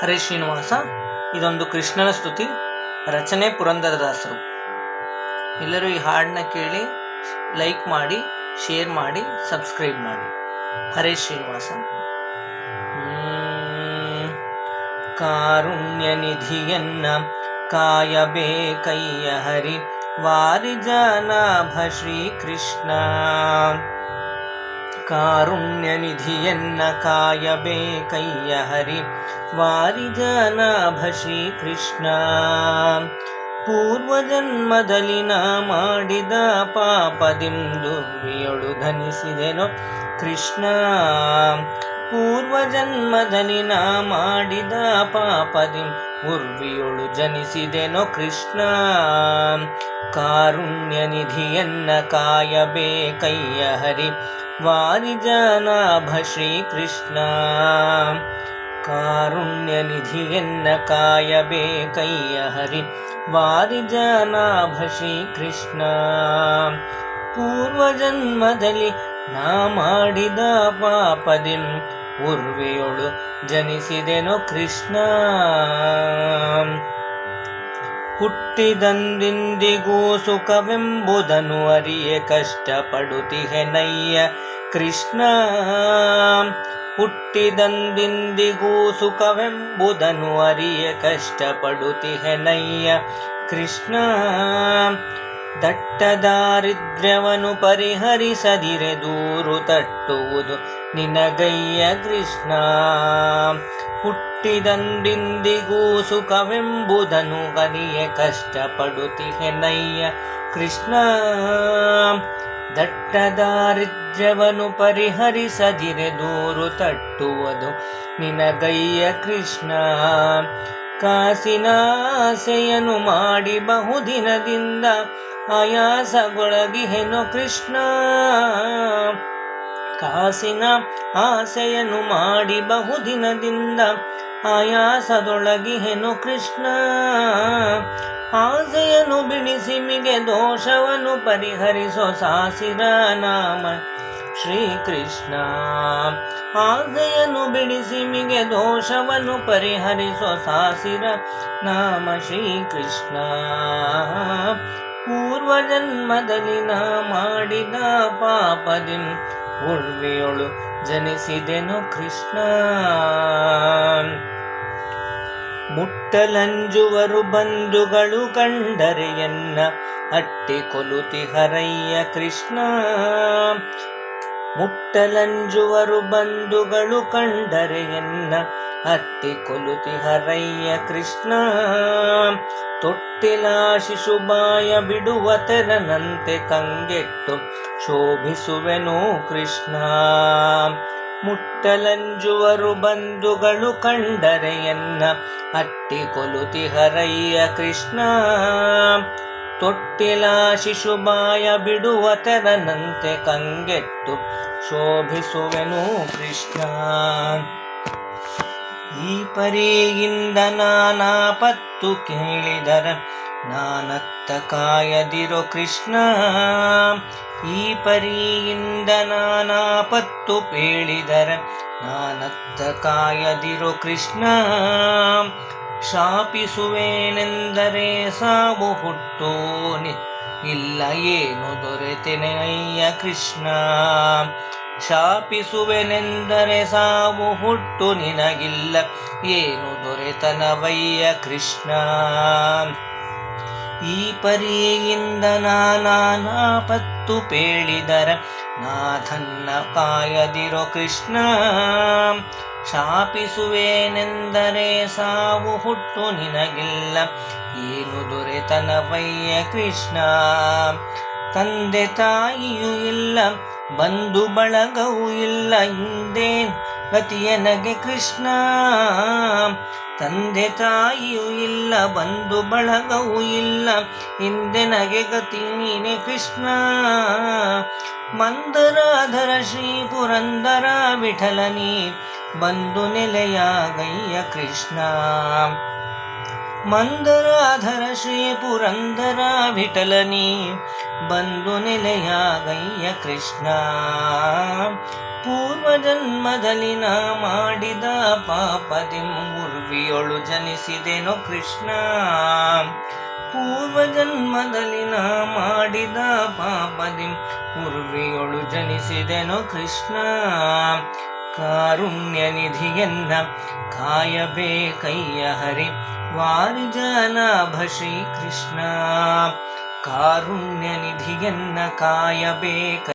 ಹರೇ ಶ್ರೀನಿವಾಸ, ಇದೊಂದು ಕೃಷ್ಣನ ಸ್ತುತಿ, ರಚನೆ ಪುರಂದರದಾಸರು ಎಲ್ಲರೂ ಈ ಹಾಡನ್ನ ಕೇಳಿ ಲೈಕ್ ಮಾಡಿ ಶೇರ್ ಮಾಡಿ ಸಬ್ಸ್ಕ್ರೈಬ್ ಮಾಡಿ. ಹರೇ ಶ್ರೀನಿವಾಸ. ಕಾರುಣ್ಯ ನಿಧಿಯನ್ನ ಕಾಯಬೇಕಯ್ಯ ಹರಿ, ವಾರಿಜನಾಭ ಶ್ರೀಕೃಷ್ಣ. ಕಾರುಣ್ಯ ನಿಧಿಯನ್ನ ಕಾಯಬೇಕಯ್ಯ ಹರಿ. ವಾರಿಜನಾಭ ಶ್ರೀಕೃಷ್ಣ ಪೂರ್ವಜನ್ಮದಲ್ಲಿ ನಾ ಮಾಡಿದ ಪಾಪದಿಂದು ಧನಿಸಿದೆನೋ ಕೃಷ್ಣ. ಪೂರ್ವಜನ್ಮದಲ್ಲಿ ನಾ ಮಾಡಿದ ಪಾಪದಿ ಉರ್ವಿಯೊಳು ಜನಿಸಿದೆನೋ ಕೃಷ್ಣ. ಕಾರುಣ್ಯ ನಿಧಿಯನ್ನ ಕಾಯಬೇಕಯ್ಯ ಹರಿ ವಾರಿಜನಾಭ ಶ್ರೀಕೃಷ್ಣ. ಕಾರುಣ್ಯ ನಿಧಿಯನ್ನ ಕಾಯಬೇಕಯ್ಯ ಹರಿ ವಾರಿಜನಾಭ ಶ್ರೀಕೃಷ್ಣ. ಪೂರ್ವಜನ್ಮದಲ್ಲಿ ನಾ ಮಾಡಿದ ಪಾಪದಿಂ ಉರ್ವೆಯೊಳು ಜನಿಸಿದೆನು ಕೃಷ್ಣ. ಹುಟ್ಟಿದಂದಿಂದಿಗೂ ಸುಖವೆಂಬುದನ್ನು ಅರಿಯೆ ಕಷ್ಟಪಡುತ್ತಿಹೆನಯ್ಯ ಕೃಷ್ಣ. ಹುಟ್ಟಿದಂದಿಂದಿಗೂ ಸುಖವೆಂಬುದನ್ನು ಅರಿಯೆ ಕಷ್ಟಪಡುತ್ತಿಹೆನಯ್ಯ ಕೃಷ್ಣ. ದಟ್ಟ ದಾರಿದ್ರ್ಯವನ್ನು ಪರಿಹರಿಸದಿರೆ ದೂರು ತಟ್ಟುವುದು ನಿನಗಯ್ಯ ಕೃಷ್ಣ. ಹುಟ್ಟಿದಂದಿಂದಿಗೂ ಸುಖವೆಂಬುದನ್ನು ಕಲಿಯ ಕಷ್ಟಪಡುತ್ತಿಹೆನಯ್ಯ ಕೃಷ್ಣ. ದಟ್ಟ ದಾರಿದ್ರ್ಯವನ್ನು ಪರಿಹರಿಸದಿರೆ ದೂರು ತಟ್ಟುವುದು ನಿನಗಯ್ಯ ಕೃಷ್ಣ. ಕಾಸಿನಾಸೆಯನ್ನು ಮಾಡಿ ಬಹುದಿನದಿಂದ ಆಯಾಸಗೊಳಗಿಹೆನು ಕೃಷ್ಣ. ಕಾಸಿನ ಆಸೆಯನ್ನು ಮಾಡಿ ಬಹುದಿನದಿಂದ ಆಯಾಸದೊಳಗಿಹೆನು ಕೃಷ್ಣ. ಆಸೆಯನ್ನು ಬಿಡಿಸಿ ಮಿಗೆ ದೋಷವನ್ನು ಪರಿಹರಿಸೋ ಸಾಸಿರ ನಾಮ ಶ್ರೀಕೃಷ್ಣ. ಆಸೆಯನ್ನು ಬಿಡಿಸಿ ಮಿಗೆ ದೋಷವನ್ನು ಪರಿಹರಿಸೋ ಸಾಸಿರ ನಾಮ ಶ್ರೀಕೃಷ್ಣ. ಪೂರ್ವಜನ್ಮದಲ್ಲಿ ನಾ ಮಾಡಿದ ಪಾಪದಿಂ ಉಳ್ವಿಯೊಳು ಜನಿಸಿದೆನು ಕೃಷ್ಣ. ಮುಟ್ಟಲಂಜುವರು ಬಂಧುಗಳು ಕಂಡರೆ ಎನ್ನ ಅಟ್ಟಿ ಕೊಲುತಿ ಹರಯ್ಯ ಕೃಷ್ಣ. ಮುಟ್ಟಲಂಜುವರು ಬಂಧುಗಳು ಕಂಡರೆ ಎನ್ನ ಹತ್ತಿ ಕೊಲುತಿ ಹರಯ್ಯ ಕೃಷ್ಣ. ತೊಟ್ಟಿಲ ಶಿಶುಬಾಯ ಬಿಡುವ ತೆರನಂತೆ ಕಂಗೆಟ್ಟು ಶೋಭಿಸುವೆನು ಕೃಷ್ಣ. ಮುಟ್ಟಲಂಜುವರು ಬಂಧುಗಳು ಕಂಡರೆ ಎನ್ನ ಅಟ್ಟಿ ಕೊಲುತಿ ಹರಯ್ಯ ಕೃಷ್ಣ. ತೊಟ್ಟಿಲ ಶಿಶುಬಾಯ ಬಿಡುವ ತೆರನಂತೆ ಕಂಗೆಟ್ಟು ಶೋಭಿಸುವೆನು ಕೃಷ್ಣ. ಈ ಪರಿಯಿಂದ ನಾನಾಪತ್ತು ಕೇಳಿದರ ನಾನತ್ತ ಕಾಯದಿರೋ ಕೃಷ್ಣ. ಈ ಪರಿಯಿಂದ ನಾನಾಪತ್ತು ಪೇಳಿದರ ನಾನತ್ತ ಕಾಯದಿರೋ ಕೃಷ್ಣ. ಶಾಪಿಸುವೇನೆಂದರೆ ಸಾವು ಹುಟ್ಟೋನಿ. ಇಲ್ಲ, ಏನು ದೊರೆತೆನೆ ಅಯ್ಯ ಕೃಷ್ಣ. ಶಾಪಿಸುವೆನೆಂದರೆ ಸಾವು ಹುಟ್ಟು ನಿನಗಿಲ್ಲ. ಏನು ದೊರೆತನವಯ್ಯ ಕೃಷ್ಣ. ಈ ಪರಿಯಿಂದ ನಾನಾಪತ್ತು ಪೇಳಿದರ. ನಾಥನ್ನ ಕಾಯದಿರೋ ಕೃಷ್ಣ. ಶಾಪಿಸುವೇನೆಂದರೆ ಸಾವು ಹುಟ್ಟು ನಿನಗಿಲ್ಲ. ಏನು ದೊರೆತನವಯ್ಯ ಕೃಷ್ಣ? ತಂದೆ ತಾಯಿಯೂ ಇಲ್ಲ, ಬಂಧು ಬಳಗವೂ ಇಲ್ಲ ಹಿಂದೇನ್ ಗತಿಯನಗೆ ಕೃಷ್ಣ? ತಂದೆ ತಾಯಿಯೂ ಇಲ್ಲ, ಬಂಧು ಬಳಗವೂ ಇಲ್ಲ ಹಿಂದೆ ನಗೆ ಗತಿ ನೀನೆ ಕೃಷ್ಣ? ಮಂದರಾಧರ ಶ್ರೀ ಪುರಂದರ ವಿಠಲನಿ ಬಂದು ನೆಲೆಯಾಗಯ್ಯ ಕೃಷ್ಣ. ಮಂದರಾಧರ ಶ್ರೀ ಪುರಂದರ ವಿಠಲನಿ ಬಂದು ನೆಲೆಯಾಗಯ್ಯ ಕೃಷ್ಣ. ಪೂರ್ವ ಜನ್ಮದಲ್ಲಿ ನಾ ಮಾಡಿದ ಪಾಪದಿಂ ಉರ್ವಿಯೊಳು ಜನಿಸಿದೆನೋ ಕೃಷ್ಣ. ಪೂರ್ವ ಜನ್ಮದಲ್ಲಿ ನಾ ಮಾಡಿದ ಪಾಪದಿಂ ಉರ್ವಿಯೊಳು ಜನಿಸಿದೆನೋ ಕೃಷ್ಣ. ಕಾರುಣ್ಯ ನಿಧಿಯನ್ನ ಕಾಯಬೇಕಯ್ಯ ಹರಿ ವಾರಿಜನಾಭ ಶ್ರೀ ಕೃಷ್ಣ ಕಾರುಣ್ಯ ನಿಧಿಯನ್ನ ಕಾಯಬೇಕ